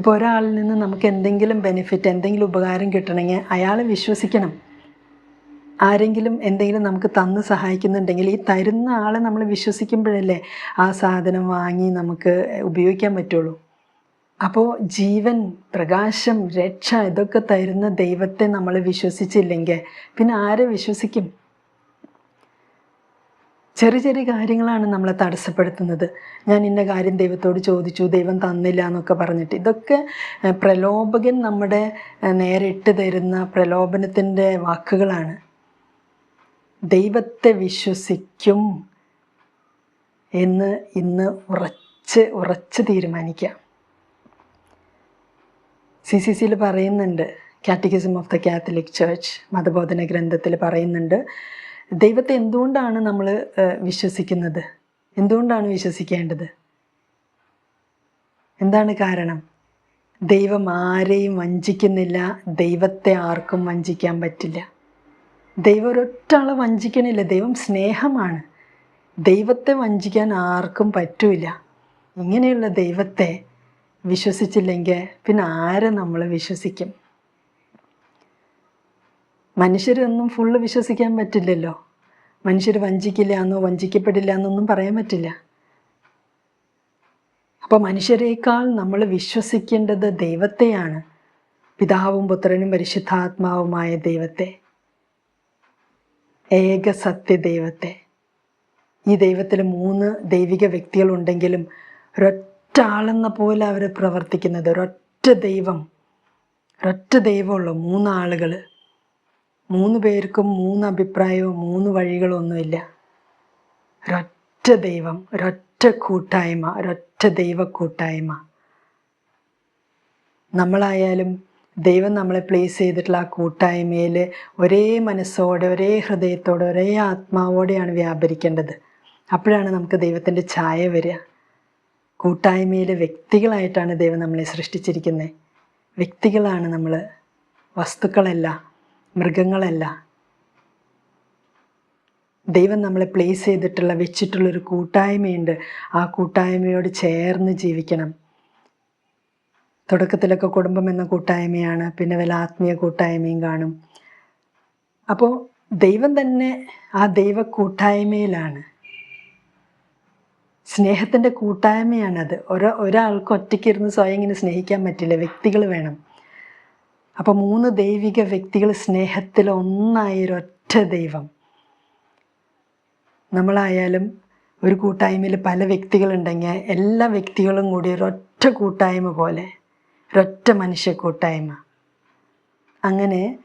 ഇപ്പോൾ ഒരാളിൽ നിന്ന് നമുക്ക് എന്തെങ്കിലും ബെനിഫിറ്റ് എന്തെങ്കിലും ഉപകാരം കിട്ടണമെങ്കിൽ അയാൾ വിശ്വസിക്കണം. ആരെങ്കിലും എന്തെങ്കിലും നമുക്ക് തന്ന് സഹായിക്കുന്നുണ്ടെങ്കിൽ ഈ തരുന്ന ആളെ നമ്മൾ വിശ്വസിക്കുമ്പോഴല്ലേ ആ സാധനം വാങ്ങി നമുക്ക് ഉപയോഗിക്കാൻ പറ്റുള്ളൂ. അപ്പോൾ ജീവൻ പ്രകാശം രക്ഷ ഇതൊക്കെ തരുന്ന ദൈവത്തെ നമ്മൾ വിശ്വസിച്ചില്ലെങ്കിൽ പിന്നെ ആരെ വിശ്വസിക്കും? ചെറിയ ചെറിയ കാര്യങ്ങളാണ് നമ്മളെ തടസ്സപ്പെടുത്തുന്നത്. ഞാൻ ഇന്ന കാര്യം ദൈവത്തോട് ചോദിച്ചു ദൈവം തന്നില്ല എന്നൊക്കെ പറഞ്ഞിട്ട്. ഇതൊക്കെ പ്രലോഭകൻ നമ്മുടെ നേരെ ഇട്ട് തരുന്ന പ്രലോഭനത്തിന്റെ വാക്കുകളാണ്. ദൈവത്തെ വിശ്വസിക്കും എന്ന് ഇന്ന് ഉറച്ച് ഉറച്ച് തീരുമാനിക്കാം. സി സി സിയിൽ പറയുന്നുണ്ട് catechism of the Catholic church മതബോധന ഗ്രന്ഥത്തിൽ പറയുന്നുണ്ട് ദൈവത്തെ എന്തുകൊണ്ടാണ് നമ്മൾ വിശ്വസിക്കുന്നത്? എന്തുകൊണ്ടാണ് വിശ്വസിക്കേണ്ടത്? എന്താണ് കാരണം? ദൈവം ആരെയും വഞ്ചിക്കുന്നില്ല ദൈവത്തെ ആർക്കും വഞ്ചിക്കാൻ പറ്റില്ല. ദൈവം ഒരൊറ്റ ആളെ വഞ്ചിക്കണില്ല ദൈവം സ്നേഹമാണ്. ദൈവത്തെ വഞ്ചിക്കാൻ ആർക്കും പറ്റൂല. ഇങ്ങനെയുള്ള ദൈവത്തെ വിശ്വസിച്ചില്ലെങ്കിൽ പിന്നെ ആരെ നമ്മൾ വിശ്വസിക്കും? മനുഷ്യരൊന്നും ഫുള്ള് വിശ്വസിക്കാൻ പറ്റില്ലല്ലോ. മനുഷ്യർ വഞ്ചിക്കില്ല എന്നോ വഞ്ചിക്കപ്പെടില്ല എന്നൊന്നും പറയാൻ പറ്റില്ല. അപ്പോൾ മനുഷ്യരെക്കാൾ നമ്മൾ വിശ്വസിക്കേണ്ടത് ദൈവത്തെയാണ്. പിതാവും പുത്രനും പരിശുദ്ധാത്മാവുമായ ദൈവത്തെ. ഏക സത്യ ദൈവത്തെ. ഈ ദൈവത്തിൽ മൂന്ന് ദൈവിക വ്യക്തികളുണ്ടെങ്കിലും ഒരൊറ്റ ആളെന്ന പോലെ അവർ പ്രവർത്തിക്കുന്നത്. ഒരൊറ്റ ദൈവം. ഒരൊറ്റ ദൈവമുള്ളൂ മൂന്നാളുകൾ മൂന്ന് പേർക്കും മൂന്ന് അഭിപ്രായവും മൂന്ന് വഴികളോ ഒന്നുമില്ല ഒരൊറ്റ ദൈവം ഒരൊറ്റ കൂട്ടായ്മ ഒരൊറ്റ ദൈവ കൂട്ടായ്മ നമ്മളായാലും ദൈവം നമ്മളെ പ്ലേസ് ചെയ്തിട്ടുള്ള ആ കൂട്ടായ്മയിൽ ഒരേ മനസ്സോടെ ഒരേ ഹൃദയത്തോടെ ഒരേ ആത്മാവോടെയാണ് വ്യാപരിക്കേണ്ടത്. അപ്പോഴാണ് നമുക്ക് ദൈവത്തിന്റെ ഛായ വരിക. കൂട്ടായ്മയിലെ വ്യക്തികളായിട്ടാണ് ദൈവം നമ്മളെ സൃഷ്ടിച്ചിരിക്കുന്നത് വ്യക്തികളാണ് നമ്മൾ വസ്തുക്കളല്ല. മൃഗങ്ങളല്ല. ദൈവം നമ്മളെ പ്ലേസ് ചെയ്തിട്ടുള്ള വെച്ചിട്ടുള്ളൊരു കൂട്ടായ്മയുണ്ട്. ആ കൂട്ടായ്മയോട് ചേർന്ന് ജീവിക്കണം. തുടക്കത്തിലൊക്കെ കുടുംബം എന്ന കൂട്ടായ്മയാണ് പിന്നെ വല്ല ആത്മീയ കൂട്ടായ്മയും കാണും. അപ്പോൾ ദൈവം തന്നെ ആ ദൈവ കൂട്ടായ്മയിലാണ്. സ്നേഹത്തിന്റെ കൂട്ടായ്മയാണത്. ഒരാ ഒരാൾക്ക് ഒറ്റയ്ക്കിരുന്ന് സ്വയം ഇങ്ങനെ സ്നേഹിക്കാൻ പറ്റില്ല. വ്യക്തികൾ വേണം. അപ്പോൾ മൂന്ന് ദൈവിക വ്യക്തികൾ സ്നേഹത്തിൽ ഒന്നായ ഒരൊറ്റ ദൈവം. നമ്മളായാലും ഒരു കൂട്ടായ്മയിൽ പല വ്യക്തികളുണ്ടെങ്കിൽ എല്ലാ വ്യക്തികളും കൂടി ഒരൊറ്റ കൂട്ടായ്മ പോലെ ഒരൊറ്റ മനുഷ്യ കൂട്ടായ്മ. അങ്ങനെ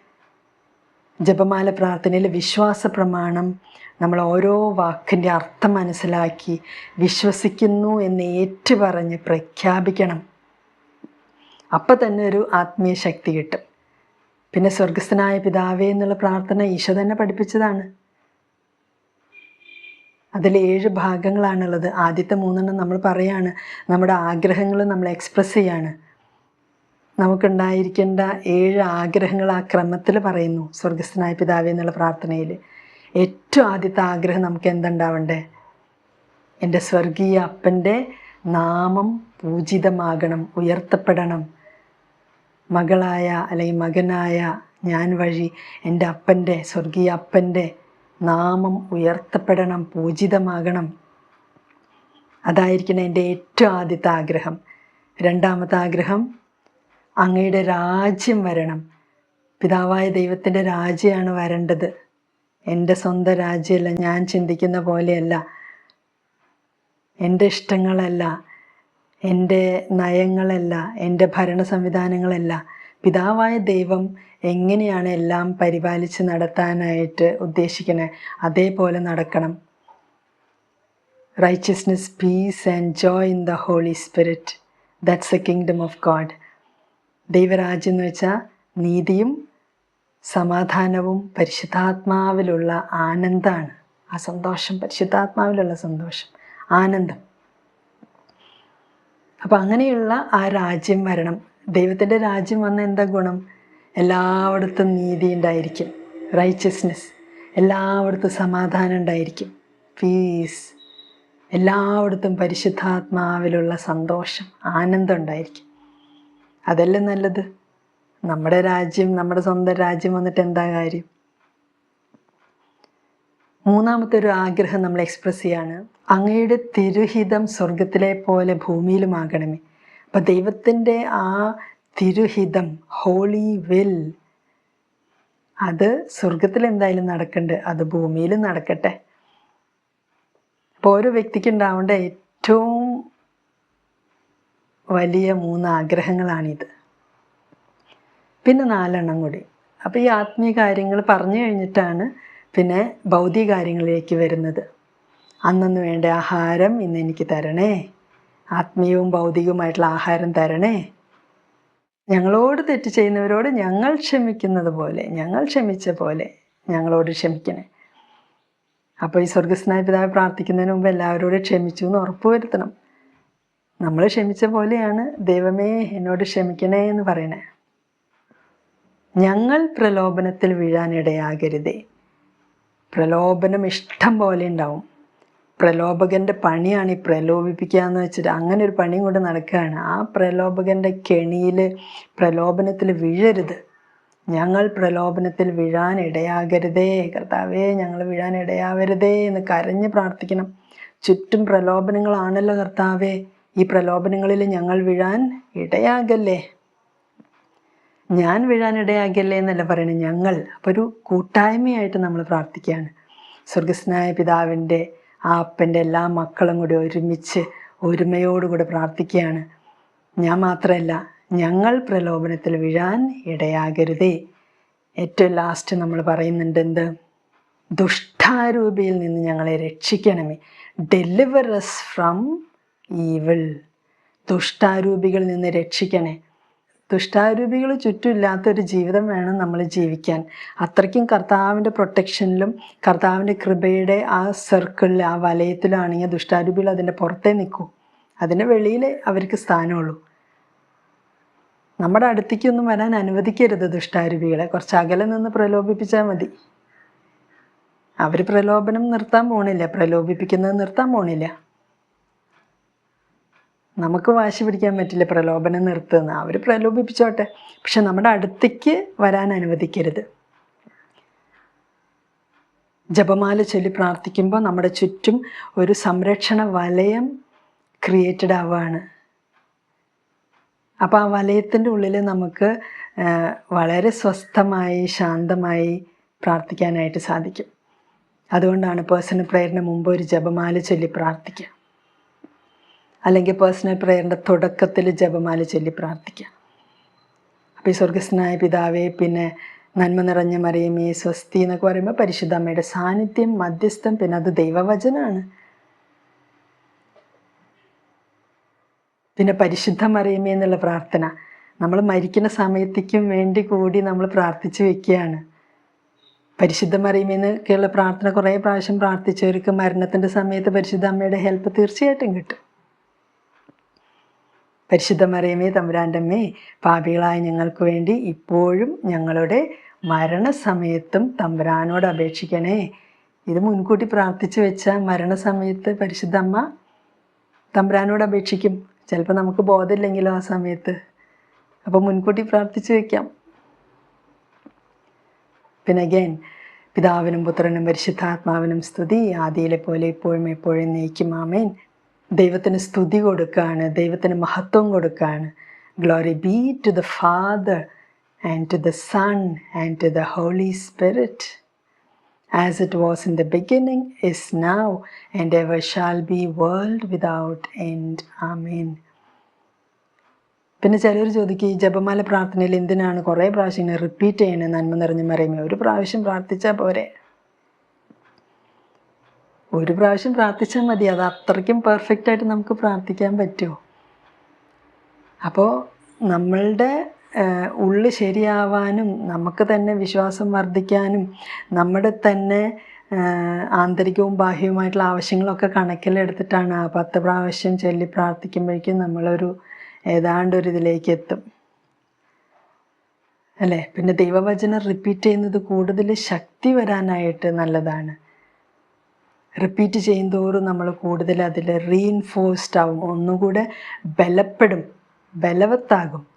ജപമാല പ്രാർത്ഥനയിൽ വിശ്വാസ പ്രമാണം നമ്മൾ ഓരോ വാക്കിന്റെ അർത്ഥം മനസ്സിലാക്കി വിശ്വസിക്കുന്നു എന്ന് ഏറ്റുപറഞ്ഞ് പ്രഖ്യാപിക്കണം. അപ്പം തന്നെ ഒരു ആത്മീയ ശക്തി കിട്ടും. പിന്നെ സ്വർഗസ്ഥനായ പിതാവേ എന്നുള്ള പ്രാർത്ഥന ഈശോ തന്നെ പഠിപ്പിച്ചതാണ്. അതിൽ ഏഴ് ഭാഗങ്ങളാണുള്ളത്. ആദ്യത്തെ മൂന്നെണ്ണം നമ്മൾ പറയാണ്. നമ്മുടെ ആഗ്രഹങ്ങൾ നമ്മൾ എക്സ്പ്രസ് ചെയ്യാണ്. നമുക്കുണ്ടായിരിക്കേണ്ട ഏഴ് ആഗ്രഹങ്ങൾ ആ ക്രമത്തിൽ പറയുന്നു സ്വർഗസ്ഥനായ പിതാവേ എന്നുള്ള പ്രാർത്ഥനയിൽ. ഏറ്റവും ആദ്യത്തെ ആഗ്രഹം നമുക്ക് എന്തുണ്ടാവണ്ടേ? എന്റെ സ്വർഗീയ അപ്പന്റെ നാമം പൂജിതമാകണം ഉയർത്തപ്പെടണം. മകളായ അല്ലെങ്കിൽ മകനായ ഞാൻ വഴി എന്റെ അപ്പന്റെ സ്വർഗീയ അപ്പന്റെ നാമം ഉയർത്തപ്പെടണം പൂജിതമാകണം. അതായിരിക്കണം എന്റെ ഏറ്റവും ആദ്യത്തെ ആഗ്രഹം. രണ്ടാമത്തെ ആഗ്രഹം അങ്ങയുടെ രാജ്യം വരണം. പിതാവായ ദൈവത്തിന്റെ രാജ്യമാണ് വരേണ്ടത്. എന്റെ സ്വന്തം രാജ്യമല്ല ഞാൻ ചിന്തിക്കുന്ന പോലെയല്ല. എന്റെ ഇഷ്ടങ്ങളല്ല എന്റെ നയങ്ങളല്ല എന്റെ ഭരണ സംവിധാനങ്ങളല്ല. പിതാവായ ദൈവം എങ്ങനെയാണ് എല്ലാം പരിപാലിച്ച് നടത്താനായിട്ട് ഉദ്ദേശിക്കുന്നത് അതേപോലെ നടക്കണം. Righteousness peace and joy in the Holy Spirit that's a kingdom of God ദൈവരാജ്യം എന്ന് വെച്ചാൽ നീതിയും സമാധാനവും പരിശുദ്ധാത്മാവിലുള്ള ആനന്ദമാണ് ആ സന്തോഷം പരിശുദ്ധാത്മാവിലുള്ള സന്തോഷം ആനന്ദം. അപ്പം അങ്ങനെയുള്ള ആ രാജ്യം വരണം. ദൈവത്തിന്റെ രാജ്യം വന്ന എന്താ ഗുണം? എല്ലായിടത്തും നീതി ഉണ്ടായിരിക്കും. റൈച്ചസ്നെസ് എല്ലായിടത്തും സമാധാനം ഉണ്ടായിരിക്കും. പീസ് എല്ലായിടത്തും പരിശുദ്ധാത്മാവിലുള്ള സന്തോഷം ആനന്ദം ഉണ്ടായിരിക്കും. അതല്ലേ നല്ലത്? നമ്മുടെ രാജ്യം നമ്മുടെ സ്വന്തം രാജ്യം വന്നിട്ട് എന്താ കാര്യം? മൂന്നാമത്തെ ഒരു ആഗ്രഹം നമ്മൾ എക്സ്പ്രസ് ചെയ്യാണ്. അങ്ങയുടെ തിരുഹിതം സ്വർഗത്തിലെ പോലെ ഭൂമിയിലുമാകണമേ. അപ്പം ദൈവത്തിന്റെ ആ തിരുഹിതം ഹോളി വിൽ അത് സ്വർഗത്തിൽ എന്തായാലും നടക്കണ്ട്. അത് ഭൂമിയിൽ നടക്കട്ടെ. അപ്പോൾ ഓരോ വ്യക്തിക്ക് ഉണ്ടാവേണ്ട ഏറ്റവും വലിയ മൂന്ന് ആഗ്രഹങ്ങളാണിത്. പിന്നെ നാലെണ്ണം കൂടി. അപ്പോൾ ഈ ആത്മീയ കാര്യങ്ങൾ പറഞ്ഞു കഴിഞ്ഞിട്ടാണ് പിന്നെ ഭൗതിക കാര്യങ്ങളിലേക്ക് വരുന്നത്. അന്നന്ന് വേണ്ട ആഹാരം ഇന്ന് എനിക്ക് തരണേ. ആത്മീയവും ഭൗതികവുമായിട്ടുള്ള ആഹാരം തരണേ. ഞങ്ങളോട് തെറ്റ് ചെയ്യുന്നവരോട് ഞങ്ങൾ ക്ഷമിക്കുന്നത് പോലെ ഞങ്ങൾ ക്ഷമിച്ച പോലെ ഞങ്ങളോട് ക്ഷമിക്കണേ. അപ്പോൾ ഈ സ്വർഗസ്നായ പിതാവ് പ്രാർത്ഥിക്കുന്നതിന് മുമ്പ് എല്ലാവരോടും ക്ഷമിച്ചു എന്ന് ഉറപ്പുവരുത്തണം നമ്മൾ ക്ഷമിച്ച പോലെയാണ് ദൈവമേ എന്നോട് ക്ഷമിക്കണേ എന്ന് പറയണേ. ഞങ്ങൾ പ്രലോഭനത്തിൽ വീഴാനിടയാകരുതേ. പ്രലോഭനം ഇഷ്ടം പോലെ ഉണ്ടാവും. പ്രലോഭകന്റെ പണിയാണ് ഈ പ്രലോഭിപ്പിക്കുക എന്ന് വെച്ചിട്ട് അങ്ങനെ ഒരു പണിയും കൊണ്ട് നടക്കുകയാണ്. ആ പ്രലോഭകന്റെ കെണിയിൽ പ്രലോഭനത്തിൽ വീഴരുത്. ഞങ്ങൾ പ്രലോഭനത്തിൽ വീഴാൻ ഇടയാകരുതേ. കർത്താവേ ഞങ്ങൾ വീഴാൻ ഇടയാവരുതേ എന്ന് കരഞ്ഞ് പ്രാർത്ഥിക്കണം. ചുറ്റും പ്രലോഭനങ്ങളാണല്ലോ കർത്താവേ. ഈ പ്രലോഭനങ്ങളിൽ ഞങ്ങൾ വീഴാൻ ഇടയാകല്ലേ? ഞാൻ വീഴാൻ എന്നല്ല പറയണേ ഞങ്ങൾ. അപ്പോൾ ഒരു കൂട്ടായ്മയായിട്ട് നമ്മൾ പ്രാർത്ഥിക്കുകയാണ്. സ്വർഗസ്നായ പിതാവിന്റെ ആ അപ്പന്റെ എല്ലാ മക്കളും കൂടി ഒരുമിച്ച് ഒരുമയോടുകൂടി പ്രാർത്ഥിക്കുകയാണ്. ഞാൻ മാത്രമല്ല ഞങ്ങൾ പ്രലോഭനത്തിൽ വീഴാൻ ഇടയാകരുതേ. ഏറ്റവും ലാസ്റ്റ് നമ്മൾ പറയുന്നുണ്ട് എന്ത്? ദുഷ്ടാരൂപിയിൽ നിന്ന് ഞങ്ങളെ രക്ഷിക്കണമേ. ഡെലിവറസ് ഫ്രം ഈവിൾ ദുഷ്ടാരൂപികളിൽ നിന്ന് രക്ഷിക്കണേ. ദുഷ്ടാരൂപികൾ ചുറ്റുമില്ലാത്തൊരു ജീവിതം വേണം നമ്മൾ ജീവിക്കാൻ. അത്രയ്ക്കും കർത്താവിന്റെ പ്രൊട്ടക്ഷനിലും കർത്താവിന്റെ കൃപയുടെ ആ സർക്കിളിൽ ആ വലയത്തിലാണെങ്കിൽ ദുഷ്ടാരൂപികൾ അതിന്റെ പുറത്തേ നിൽക്കും. അതിന്റെ വെളിയിൽ അവർക്ക് സ്ഥാനമുള്ളൂ. നമ്മുടെ അടുത്തേക്കൊന്നും വരാൻ അനുവദിക്കരുത് ദുഷ്ടാരൂപികളെ. കുറച്ച് അകലെ നിന്ന് പ്രലോഭിപ്പിച്ചാൽ മതി. അവർ പ്രലോഭനം നിർത്താൻ പോണില്ല. പ്രലോഭിപ്പിക്കുന്നത് നിർത്താൻ പോണില്ല. നമുക്ക് വാശി പിടിക്കാൻ പറ്റില്ല പ്രലോഭനം നിർത്തുന്ന. അവർ പ്രലോഭിപ്പിച്ചോട്ടെ. പക്ഷെ നമ്മുടെ അടുത്തേക്ക് വരാൻ അനുവദിക്കരുത്. ജപമാല ചൊല്ലി പ്രാർത്ഥിക്കുമ്പോൾ നമ്മുടെ ചുറ്റും ഒരു സംരക്ഷണ വലയം ക്രിയേറ്റഡ് ആവുകയാണ് അപ്പോൾ ആ വലയത്തിന്റെ ഉള്ളിൽ നമുക്ക് വളരെ സ്വസ്ഥമായി ശാന്തമായി പ്രാർത്ഥിക്കാനായിട്ട് സാധിക്കും. അതുകൊണ്ടാണ് പേഴ്സണൽ പ്രേയറിന് മുമ്പ് ഒരു ജപമാല ചൊല്ലി പ്രാർത്ഥിക്കുക. അല്ലെങ്കിൽ പേഴ്സണൽ പ്രേയറിന്റെ തുടക്കത്തിൽ ജപമാല ചൊല്ലി പ്രാർത്ഥിക്കുക അപ്പോൾ ഈ സ്വർഗസ്നായ പിതാവേ പിന്നെ നന്മ നിറഞ്ഞ മറിയമേ സ്വസ്തി എന്നൊക്കെ പറയുമ്പോൾ പരിശുദ്ധ അമ്മയുടെ സാന്നിധ്യം മധ്യസ്ഥം പിന്നെ അത് ദൈവവചനമാണ് പിന്നെ പരിശുദ്ധ മറിയമേ എന്നുള്ള പ്രാർത്ഥന. നമ്മൾ മരിക്കുന്ന സമയത്തേക്കും വേണ്ടി കൂടി നമ്മൾ പ്രാർത്ഥിച്ചു വെക്കുകയാണ്. പരിശുദ്ധ മറിയുമെന്നൊക്കെയുള്ള പ്രാർത്ഥന കുറേ പ്രാവശ്യം പ്രാർത്ഥിച്ചവർക്ക് മരണത്തിന്റെ സമയത്ത് പരിശുദ്ധ അമ്മയുടെ ഹെൽപ്പ് തീർച്ചയായിട്ടും കിട്ടും. പരിശുദ്ധ മറിയമേ തമ്പുരാന്റെ പാപികളായ ഞങ്ങൾക്ക് വേണ്ടി ഇപ്പോഴും ഞങ്ങളുടെ മരണസമയത്തും തമ്പുരാനോട് അപേക്ഷിക്കണേ. ഇത് മുൻകൂട്ടി പ്രാർത്ഥിച്ചു വെച്ച മരണസമയത്ത് പരിശുദ്ധ അമ്മ തമ്പുരാനോട് അപേക്ഷിക്കും. ചിലപ്പോൾ നമുക്ക് ബോധമില്ലെങ്കിലോ ആ സമയത്ത്. അപ്പോൾ മുൻകൂട്ടി പ്രാർത്ഥിച്ചു വെക്കാം. പിന്നെ അഗൈൻ പിതാവിനും പുത്രനും പരിശുദ്ധാത്മാവിനും സ്തുതി. ആദിയിലെ പോലെ ഇപ്പോഴും എപ്പോഴും നയിക്കും ആമേൻ. ദൈവത്തിന് സ്തുതി കൊടുക്കുകയാണ് ദൈവത്തിന് മഹത്വം കൊടുക്കുകയാണ് glory be to the Father and to the Son and to the Holy Spirit as it was in the beginning, is now, and ever shall be, world without end. Amen. പിന്നെ ചിലർ ചോദിക്കും ഈ ജപമാല പ്രാർത്ഥനയിൽ എന്തിനാണ് കുറേ പ്രാവശ്യം ഇങ്ങനെ റിപ്പീറ്റ് ചെയ്യണേ നന്മ നിറഞ്ഞ മറിയുമ്പോൾ ഒരു പ്രാവശ്യം പ്രാർത്ഥിച്ചാൽ പോരെ ഒരു പ്രാവശ്യം പ്രാർത്ഥിച്ചാൽ മതി. അത് അത്രയ്ക്കും പെർഫെക്റ്റ് ആയിട്ട് നമുക്ക് പ്രാർത്ഥിക്കാൻ പറ്റുമോ? അപ്പോൾ നമ്മളുടെ ഉള്ളു ശരിയാവാനും നമുക്ക് തന്നെ വിശ്വാസം വർദ്ധിക്കാനും നമ്മുടെ തന്നെ ആന്തരികവും ബാഹ്യവുമായിട്ടുള്ള ആവശ്യങ്ങളൊക്കെ കണക്കിലെടുത്തിട്ടാണ് ആ പത്ത് പ്രാവശ്യം ചൊല്ലി പ്രാർത്ഥിക്കുമ്പോഴേക്കും നമ്മളൊരു ഏതാണ്ട് ഒരു ഇതിലേക്ക് എത്തും. അല്ലേ? പിന്നെ ദൈവവചനം റിപ്പീറ്റ് ചെയ്യുന്നത് കൂടുതൽ ശക്തി വരാനായിട്ട് നല്ലതാണ്. റിപ്പീറ്റ് ചെയ്യുന്തോറും നമ്മൾ കൂടുതൽ അതിൽ റീഇൻഫോഴ്സ്ഡ് ആവും. ഒന്നുകൂടെ ബലപ്പെടും. ബലവത്താകും.